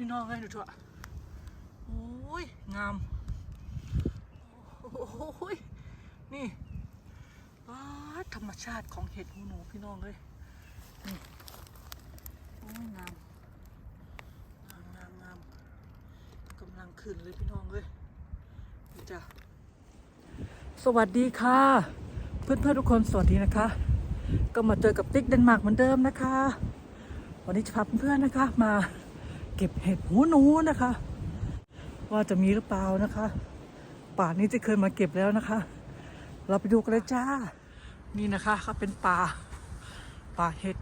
พี่น้องให้ดูเถอะโอ้ย งาม โอ้ย นี่ว้าธรรมชาติของเห็ดหูหนูพี่น้องเลยนี่โอ้ยงามงามงามงามกำลังขึ้นเลยพี่น้องเลยนี่จ้ะสวัสดีค่ะ เพื่อนเพื่อนทุกคนสวัสดีนะคะ ก็มาเจอกับติ๊กเดนมาร์กเหมือนเดิมนะคะ วันนี้จะพาเพื่อนๆนะคะมา เก็บเห็ดหูหนูนะคะ ว่าจะมีหรือเปล่านะคะ ป่านี้จะเคยมาเก็บแล้วนะคะ เราไปดูกันเลยจ้า นี่นะคะเขาเป็นป่าป่าเห็ด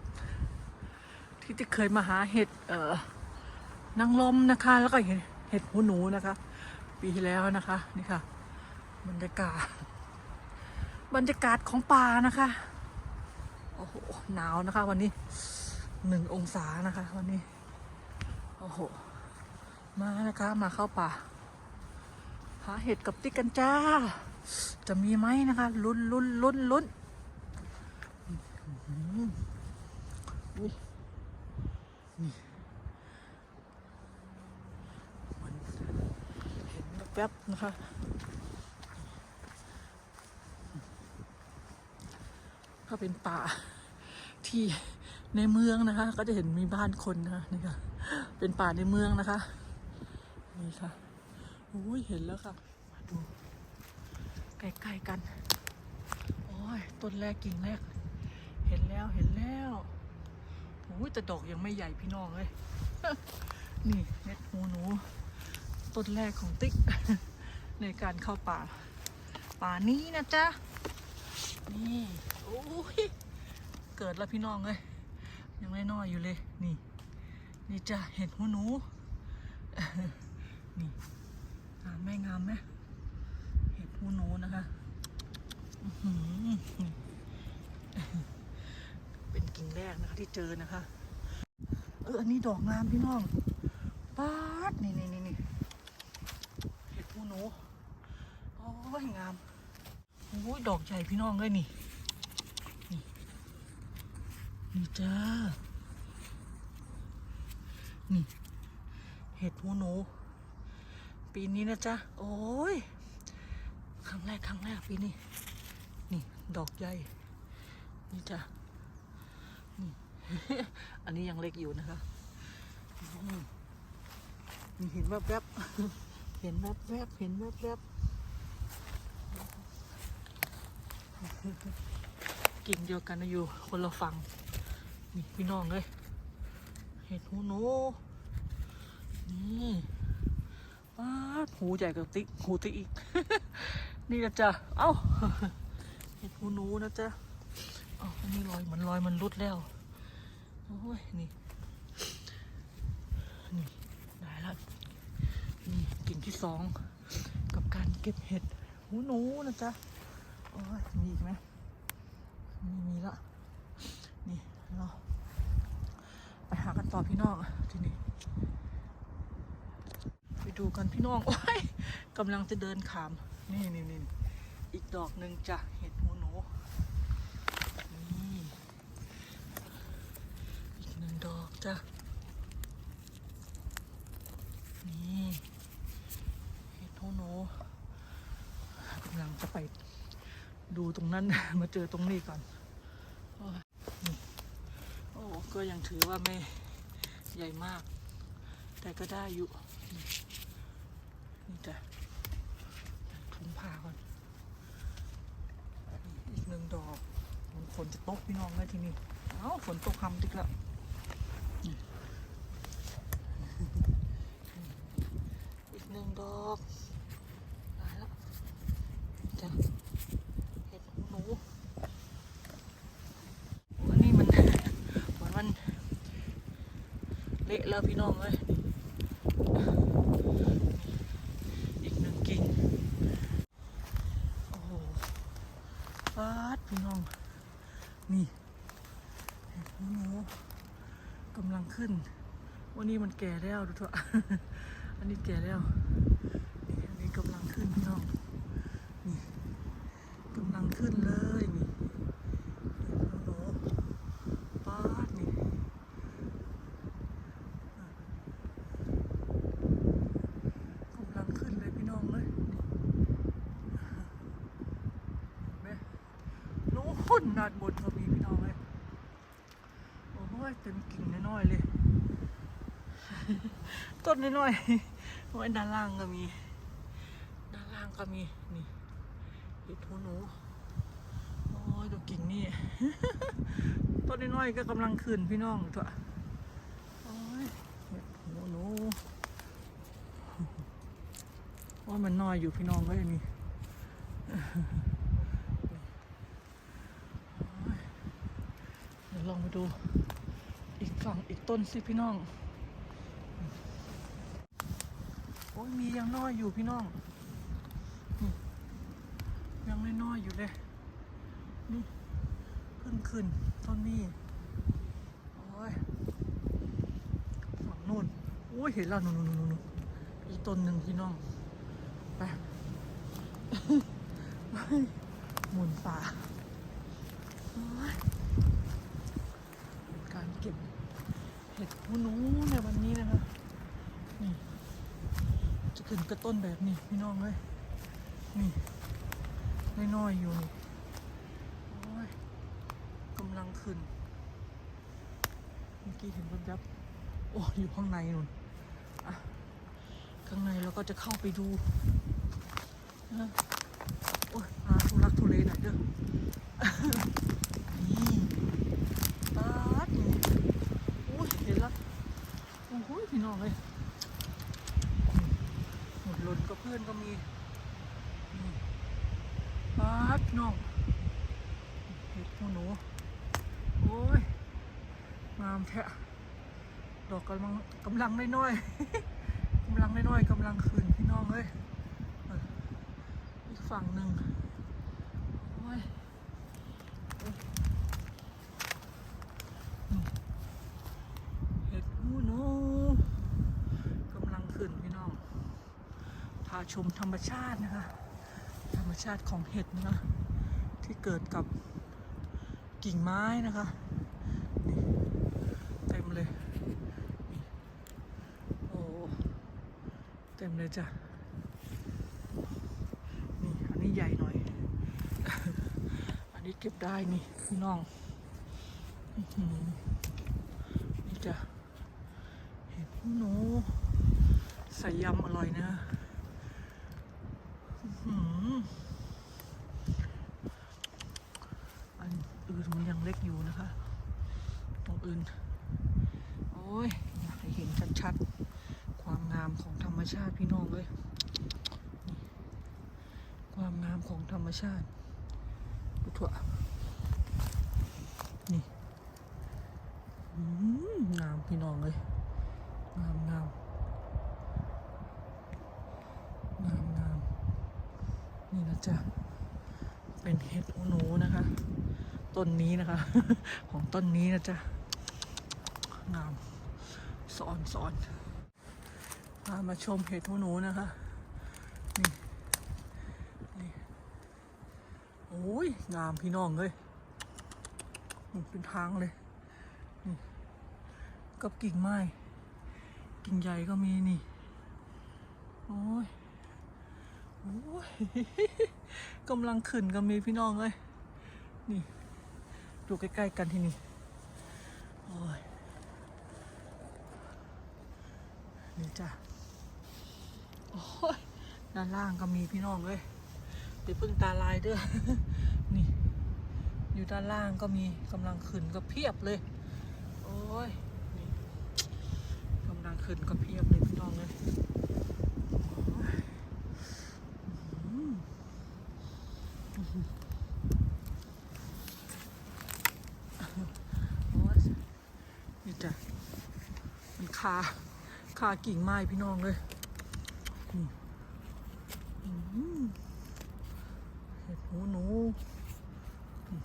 ที่จะเคยมาหาเห็ดเอ่อนางลมนะคะ แล้วก็เห็ดเห็ดหูหนูนะคะ ปีที่แล้วนะคะนี่ค่ะ บรรยากาศ บรรยากาศของป่านะคะโอ้โหหนาวนะคะ วันนี้หนึ่งองศานะคะ วันนี้ โอ้โห มานะคะมาเข้าป่า หาเห็ดกับติ๊กกันจ้า จะมีไหมนะคะลุ้นลุ้นลุ้นลุ้นอื้อหืออุ้ยนี่มันเห็นแป๊บๆนะคะก็เป็นป่าที่ในเมืองนะคะ ก็จะเห็นมีบ้านคนนะคะนี่ค่ะ เป็นป่าในเมืองนะคะ นี่ค่ะโอ้ยเห็นแล้วค่ะ มาดูใกล้ๆกัน โอ้ย ต้นแรกกิ่งแรก เห็นแล้วเห็นแล้วโอ้ยแต่ดอกยังไม่ใหญ่พี่น้องเลย นี่เม็ดหูหนู ต้นแรกของติ๊ก ในการเข้าป่า ป่านี้นะจ๊ะ นี่ โอ้ย เกิดแล้วพี่น้องเลย ยังไม่น้อยอยู่เลย นี่ นี่จ้ะเห็ดหูหนู นี่งามไหมงามไหมเห็ดหูหนูนะคะเป็นกิ่งแรกนะคะที่เจอนะคะ เอออันนี้ดอกงามพี่น้องป๊าดนี่นี่นี่นี่เห็ดหูหนูโอ้ยงามโอ้ยดอกใหญ่พี่น้องเลยนี่ นี่นี่จ้า นี่ เห็ดหูหนู ปีนี้นะจ๊ะ โอ้ย ครั้งแรกครั้งแรกปีนี้ นี่ ดอกใหญ่ นี่จ้ะ นี่ อันนี้ยังเล็กอยู่นะคะนี่เห็นแวบๆ เห็นแวบๆ เห็นแวบๆ กิ่งเดียวกันนะอยู่ คนละฝั่งนี่พี่น้องเลย เห็ดหูหนูนี่ป้าหูใหญ่กับติ๊กหูติ๊กอีก นี่นะจ๊ะ เอ้า เห็ดหูหนูนะจ๊ะเอ้าอันนี้รอยเหมือนรอยมันรุดแล้ว โอ้ย นี่ นี่ ได้แล้วนี่กิ่งที่สอง กับการเก็บเห็ดหูหนูนะจ๊ะ โอ้ย มีอีกไหมมีมีละ นี่เรา หากันต่อพี่น้องทีนี้ ไปดูกันพี่น้องโอ้ยกำลังจะเดินขาม นี่นี่นี่อีกดอกหนึ่งจ้ะเห็ดหูหนูนี่อีกหนึ่งดอกจ้ะนี่เห็ดหูหนูกำลังจะไปดูตรงนั้นมาเจอตรงนี้ก่อน ก็ยังถือว่าไม่ใหญ่มาก แต่ก็ได้อยู่ นี่จ้ะถุงผ้าก่อน อีกหนึ่งดอกฝนจะตกพี่น้องเลยทีนี้ เอ้าฝนตกคำติกแล้วนี่อีกหนึ่งดอกได้แล้วนี่จ้ะเห็ดหูหนูอันนี้มัน เหมือนมันเละแล้วพี่น้องเลยอีกหนึ่งกิ่งโอ้โหฟาดพี่น้อง นี่เห็ดหูหนูกำลังขึ้น วันนี้มันแก่แล้วดูเถอะอันนี้แก่แล้วนี่อันนี้กำลังขึ้นพี่น้อง นี่กำลังขึ้นเลยนี่เห็ดหูหนูฟาดนี่ เป็นกิ่งน้อยๆเลย ต้นน้อยๆไว้ด้านล่างก็มี ด้านล่างก็มี นี่เห็ดหูหนู โอ้ยดูกิ่งนี่ ต้นน้อยๆก็กำลังขึ้นพี่น้องตัวโอ้ยเห็ดหูหนูว่ามันน้อยอยู่พี่น้องก็ยังมีเดี๋ยวลองไปดู อีกฝั่งอีกต้นสิพี่น้อง โอ้ย มียังน้อยอยู่พี่น้องนี่ยังน้อยๆอยู่เลย นี่เพิ่งขึ้นต้นนี้โอ้ยฝั่งนู่นโอ้ยเห็นแล้วนู่นนู่นนู่นนู่นอีกต้นหนึ่งพี่น้องไปหมุนป่าการเก็บเห็ดหูหนูในวันนี้นะ ขึ้นกระต้นแบบนี้พี่น้องเลยนี่น้อยๆอยู่นี่โอ้ยกำลังขึ้น เมื่อกี้เห็นแวบๆโอ้อยู่ข้างในนู่นอะข้างในเราก็จะเข้าไปดูนะโอ้ยมาทุลักทุเลหน่อยเด้อนี่ตาดนี่โอ้ยเห็นแล้วโอ้โหพี่น้องเลย หล่นก็เพื่อนก็มีปาดน้องเห็ดหูหนู โอ้ยงามแท้ดอกกำลังกำลังน้อยๆกำลังน้อยๆกำลังคืนพี่น้องเลยอีกฝั่งหนึ่งโอ้ยโอ้ยนี่เห็ดหูหนูกำลังขึ้นพี่น้อง พา ชมธรรมชาตินะคะ ธรรมชาติของเห็ดนะคะที่เกิดกับกิ่งไม้นะคะเต็มเลยโอ้เต็มเลยจ้ะนี่อันนี้ใหญ่หน่อย อันนี้เก็บได้นี่พี่น้องนี่จ้ะเห็ดหูหนูใส่ยำอร่อยนะ อันอื่นมันยังเล็กอยู่นะคะ ตรงอื่น โอ้ยอยากให้เห็นชัดๆ ความงามของธรรมชาติพี่น้องเลยความงามของธรรมชาติดูถั่วนี่อืมงามพี่น้องเลย งามงามงามงามนี่นะ จะเป็นเห็ดหูหนูนะคะ ต้นนี้นะคะ ของต้นนี้นะจ๊ะงามสอนสอนพามาชมเห็ดหูหนูนะคะนี่นี่โอ้ยงามพี่น้องเลยนี่เป็นทางเลยนี่กับกิ่งไม้กิ่งใหญ่ก็มีนี่ โอ้ย กำลังขึ้นก็มีพี่น้องเลย นี่ ดูใกล้ๆกันที่นี่โอ้ยนี่จ้ะ โอ้ย ด้านล่างก็มีพี่น้องเลยเดี๋ยวพึ่งตาลายเด้อ นี่ อยู่ด้านล่างก็มีกำลังขึ้นก็เพียบเลย โอ้ย นี่กำลังขึ้นก็เพียบเลยพี่น้องเลยโอ้ยอืม โอ้ยนี่จ้ะ มันคาคากิ่งไม้พี่น้องเลยนี่อื้อหือเห็ดหูหนูนี่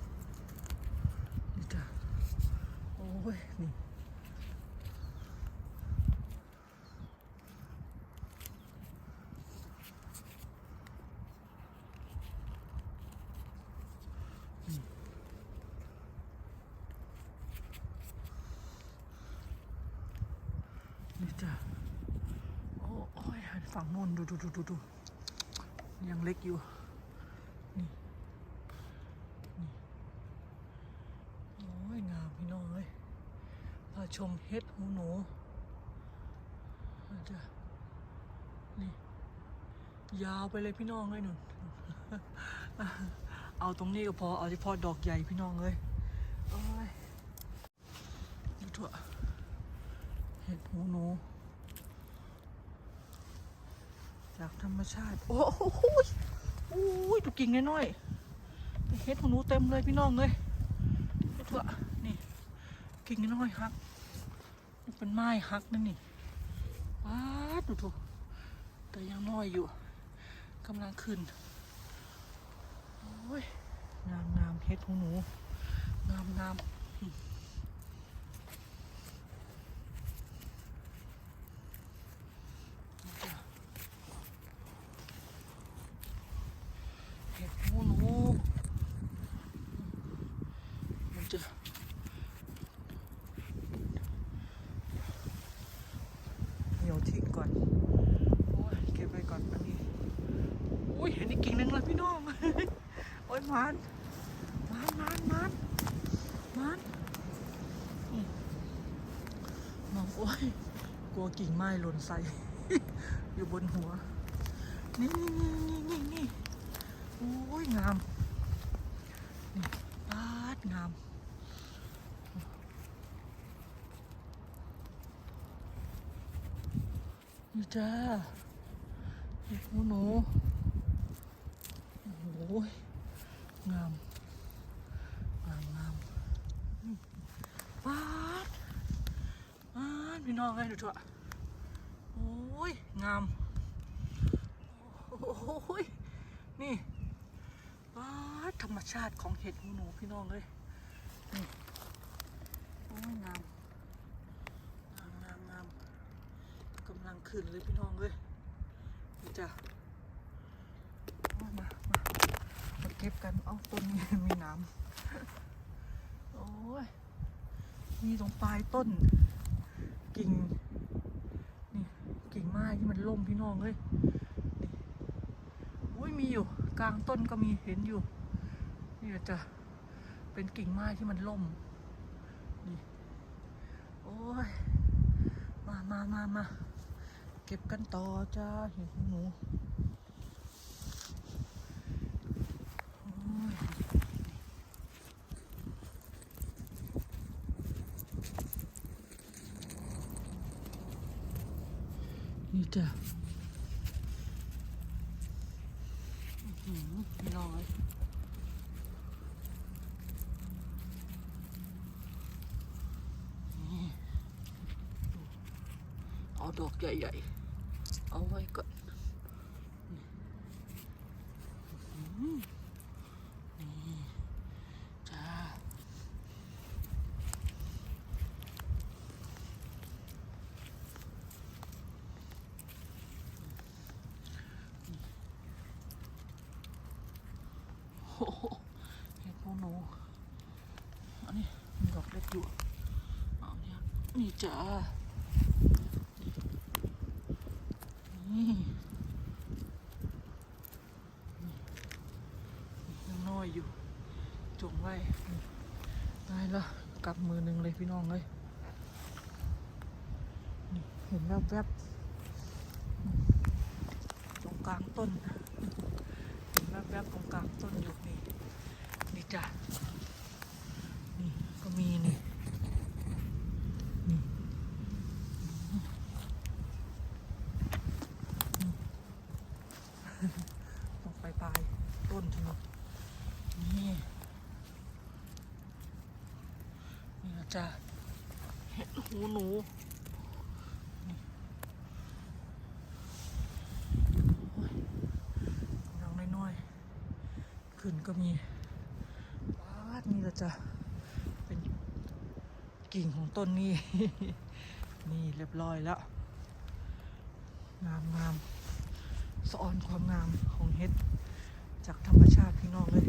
นี่จ้ะโอ้ย นี่ นี่จ้ะโอ้โอ้ยหัน ฝั่งโน้นดูดูดูดูดูยังเล็กอยู่ นี่ นี่ โอ้ย งามพี่น้องเลยพาชมเห็ดหูหนูเดี๋ยวนี่ ยาวไปเลยพี่น้องเลยหนุนเอาตรงนี้ก็พอ เอาเฉพาะดอกใหญ่พี่น้องเลยโอ้ยดูเถอะเห็ดหูหนู จาก ธรรมชาติ โอ้โหโอ้ยดูกิ่งน้อยๆเห็ดหูหนูเต็มเลยพี่น้องเลยดูเถอะนี่ กิ่งน้อยฮักมันเป็นไม้ฮักนั่นนี่ว้าดดูเถอะแต่ยังน้อยอยู่กำลังขึ้นโอ้ยงามงามเฮ็ดของหนูงามงามอืมเฮ็ดหูหนูมันจะเดี๋ยวทิ้งก่อน โอ้ยเก็บไว้ก่อนอันนี้ อุ้ยเห็นอีกกิ่งหนึงแล้วพี่น้อง มันมันมันมันมันอืมองโอ้ยกลัวกิ่งไม้หล่นใส่ อยู่บนหัว นี่นี่นี่นี่นี่นี่โอ้ยงามนี่ปาดงามนี่จ้าหนูหนูโอ้โห งาม งามงามป๊าดป๊าดพี่น้องเลยดูเถอะโอ้ย งาม โอ้ย นี่ป๊าดธรรมชาติของเห็ดหูหนูพี่น้องเลยนี่โอ้ยงาม งามงามงามกำลังขึ้นเลยพี่น้องเลยจ้ะมามา มาเก็บกันเอาต้นนี้มีน้ำโอ้ยมีตรงปลายต้น กิ่งนี่กิ่งไม้ที่มันล่มพี่น้องเลยนี่อุ้ยมีอยู่ กลางต้นก็มีเห็นอยู่นี่จะเป็นกิ่งไม้ที่มันล่มนี่โอ้ยมามามามาเก็บกันต่อจ้าเห็นหนู โอ้ย นี่จ้ะอื้อหือพี่น้อยเอาดอกใหญ่ๆ เอาไว้ก่อนอื้อหือนี่จ้า โอ้โห เห็ดหูหนูอันนี้มีดอกเล็กอยู่เอาเนี่ยนี่จ้านี่นี่ยังน้อยอยู่ จงไว้นี่ได้ละกลับมือหนึ่งเลยพี่น้องเลยนี่เห็นแวบๆตรงกลางต้นเห็น แวบๆตรงกลางต้นอยู่นี่นี่จ้ะนี่ก็มีนี่นี่ตรงปลายๆต้นทีนี้นี่ นี่นะจ๊ะเห็ดหูหนูโอ้ยกำลังน้อยๆ ขึ้นก็มีปาดนี่ละจ้ะเป็นกิ่งของต้นนี้นี่เรียบร้อยแล้ว งามงามสะออนความงามของเห็ด จากธรรมชาติพี่น้องเลย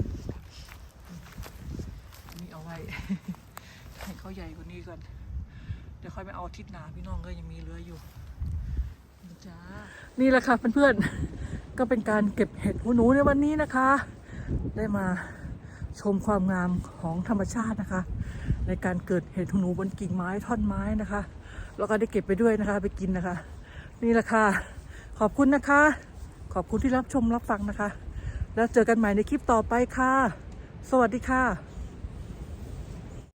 นี่เอาไว้ให้เขาใหญ่กว่านี้ก่อน เดี๋ยวค่อยไปเอาทิตย์หนาพี่น้องก็ยังมีเหลืออยู่นี่จ้านี่แหละค่ะเพื่อนๆ ก็เป็นการเก็บเห็ดหูหนูในวันนี้นะคะ ได้มาชมความงามของธรรมชาตินะคะ ในการเกิดเห็ดหูหนูบนกิ่งไม้ท่อนไม้นะคะ แล้วก็ได้เก็บไปด้วยนะคะไปกินนะคะ นี่แหละค่ะขอบคุณนะคะ ขอบคุณที่รับชมรับฟังนะคะ แล้วเจอกันใหม่ในคลิปต่อไปค่ะ สวัสดีค่ะ